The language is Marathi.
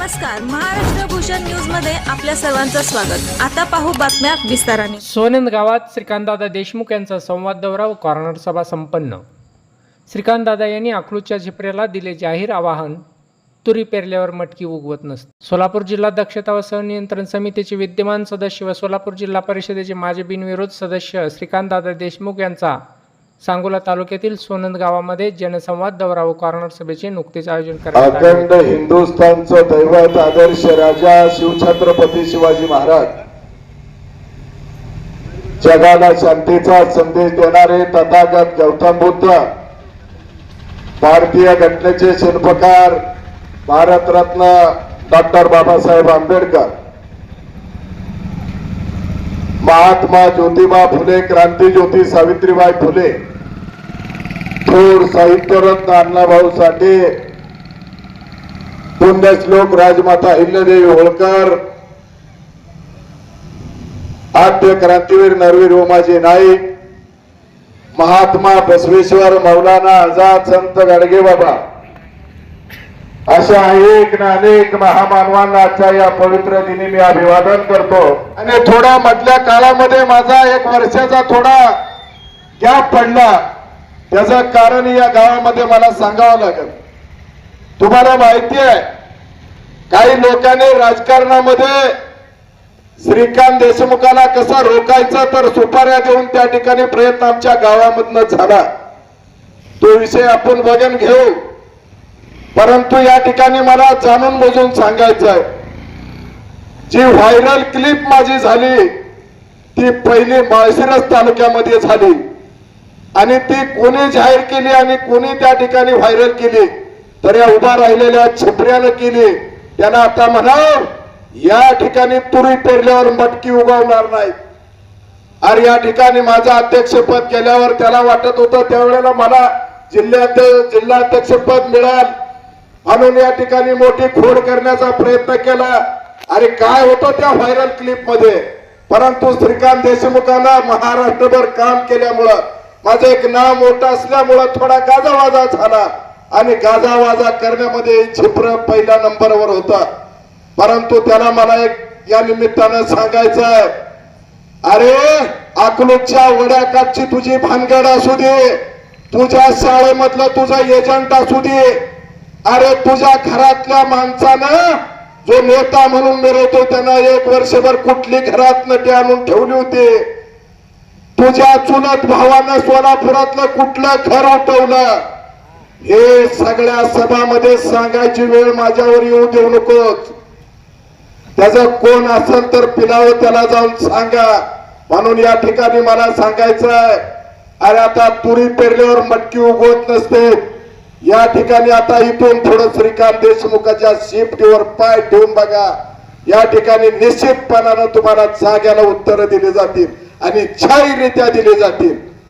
नमस्कार. महाराष्ट्र भूषण न्यूजमध्ये आपल्या सर्वांचं स्वागत. आता पाहू बातम्या विस्ताराने. सोनंद गावात श्रीकांतदादा देशमुख यांचा संवाद दौरा व कॉर्नर सभा संपन्न. श्रीकांतदादा यांनी अकलूजच्या झिपऱ्याला दिले जाहीर आवाहन. तुरी पेरल्यावर मटकी उगवत नसते सोलापूर जिल्हा दक्षता व सहनियंत्रण समितीचे विद्यमान सदस्य व सोलापूर जिल्हा परिषदेचे माजी बिनविरोध सदस्य श्रीकांतदादा देशमुख यांचा सांगोला तालुक्यातील सोनंद गावामध्ये जनसंवाद दौरा व कॉर्नर सभेचे नुकतेच आयोजन करण्यात आले. अखंड हिंदुस्थानचं दैवत आदर्श राजा शिवछत्रपती शिवाजी महाराज. जगाला शांतीचा संदेश देणारे तथागत गौतम बुद्ध भारतीय घटनेचे शिल्पकार भारतरत्न डॉक्टर बाबासाहेब आंबेडकर. महात्मा ज्योतिबा फुले क्रांती ज्योती सावित्रीबाई फुले थोर साहित्यरत्न अण्णाभाऊ साठे पुण्यश्लोक राजमाता अहिल्यादेवी होळकर आद्य क्रांतीवीर नरवीर उमाजी नाईक महात्मा बसवेश्वर मौलाना आझाद संत गाडगे बाबा. अशा अनेक ना अनेक महामानवांना या पवित्र दिनी मी अभिवादन करतो. आणि थोडा मधल्या काळामध्ये माझा एक वर्षाचा थोडा गॅप पडला. त्याचं कारण या गावामध्ये मला सांगावं लागेल. तुम्हाला माहिती आहे काही लोकांनी राजकारणामध्ये श्रीकांत देशमुखाला कसा रोखायचा तर सुपाऱ्या देऊन त्या ठिकाणी प्रयत्न आमच्या गावामधनं झाला. तो विषय आपण वजन घेऊ. परंतु या ठिकाणी मला जाणून बुजून सांगायचं आहे. जी व्हायरल क्लिप माझी झाली ती पहिली माळशिरस तालुक्यामध्ये झाली. आणि ती कोणी जाहीर केली आणि कोणी त्या ठिकाणी व्हायरल केली तर या उभा राहिलेल्या छपऱ्यानं केली. त्यांना आता म्हणा या ठिकाणी तुरी पेरल्यावर मटकी उगवणार नाही अरे या ठिकाणी माझं अध्यक्षपद गेल्यावर त्याला वाटत होतं त्यावेळेला मला जिल्ह्याध्यक्ष जिल्हाध्यक्षपद मिळाल. म्हणून या ठिकाणी मोठी खोड करण्याचा प्रयत्न केला. अरे काय होतं त्या व्हायरल क्लिपमध्ये परंतु श्रीकांत देशमुखांना महाराष्ट्रभर काम केल्यामुळं माझं एक नाव मोठं असल्यामुळं थोडा गाजावाजा झाला. आणि गाजावाजा करण्यामध्ये झिप्र पहिल्या नंबरवर होता. परंतु त्याला मला एक या निमित्तानं सांगायचं आहे. अरे अकलूजच्या वड्याकाठची तुझी भानगड असू दे. तुझ्या शाळेमधलं तुझा एजंट असू दे. अरे तुझ्या घरातल्या माणसानं जो नेता म्हणून मिरवतो त्यानं एक वर्षभर कुठली घरात नटी आणून ठेवली होती. तुझ्या चुलत भावानं सोलापुरातलं कुठलं घर उठवलं हे सगळ्या सभामध्ये सांगायची वेळ माझ्यावर येऊ देऊ नकोच त्याचं कोण असेल तर पिलावं त्याला जाऊन सांगा. म्हणून या ठिकाणी मला सांगायचं आहे अरे आता तुरी पेरल्यावर मटकी उगवत नसते. या ठिकाणी आता इथून थोडं श्रीकांत देशमुखाच्या शिफ्टीवर पाय ठेवून बघा. या ठिकाणी निश्चितपणानं तुम्हाला जाग्याला उत्तरं दिली जातील. आणि जाहीररित्या दिले जातील.